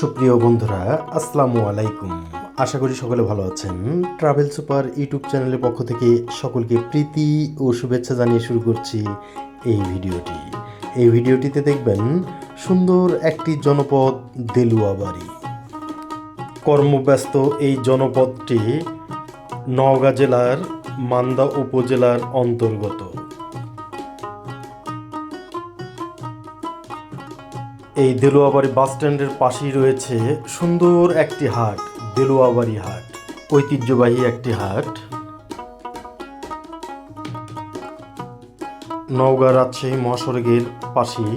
সুপ্রিয় বন্ধুরা, আসসালামু আলাইকুম। আশা করি সকলে ভালো আছেন। ট্রাভেল সুপার ইউটিউব চ্যানেলের পক্ষ থেকে সকলকে প্রীতি ও শুভেচ্ছা জানিয়ে শুরু করছি এই ভিডিওটি। এই ভিডিওটিতে দেখবেন সুন্দর একটি জনপদ দেলুয়া বাড়ি। কর্মব্যস্ত এই জনপদটি নওগাঁ জেলার মান্দা উপজেলার অন্তর্গত। এই দেলুয়াবাড়ি বাস স্ট্যান্ডের পাশেই রয়েছে সুন্দর একটি হাট, দেলুয়াবাড়ি হাট, ঐতিহ্যবাহী একটি হাট। নওগাঁ রাজশাহী মহাসড়কের পাশেই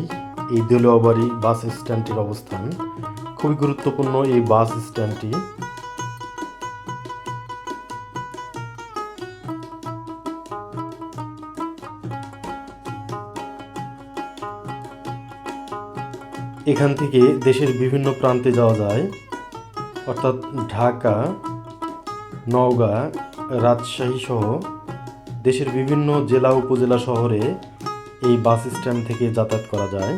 এই দেলুয়াবাড়ি বাস স্ট্যান্ডটির অবস্থান। খুবই গুরুত্বপূর্ণ এই বাস স্ট্যান্ডটি। এখান থেকে দেশের বিভিন্ন প্রান্তে যাওয়া যায়। অর্থাৎ ঢাকা, নওগাঁ রাজশাহী সহ দেশের বিভিন্ন জেলা, উপজেলা শহরে এই বাস স্ট্যান্ড থেকে যাতায়াত করা যায়।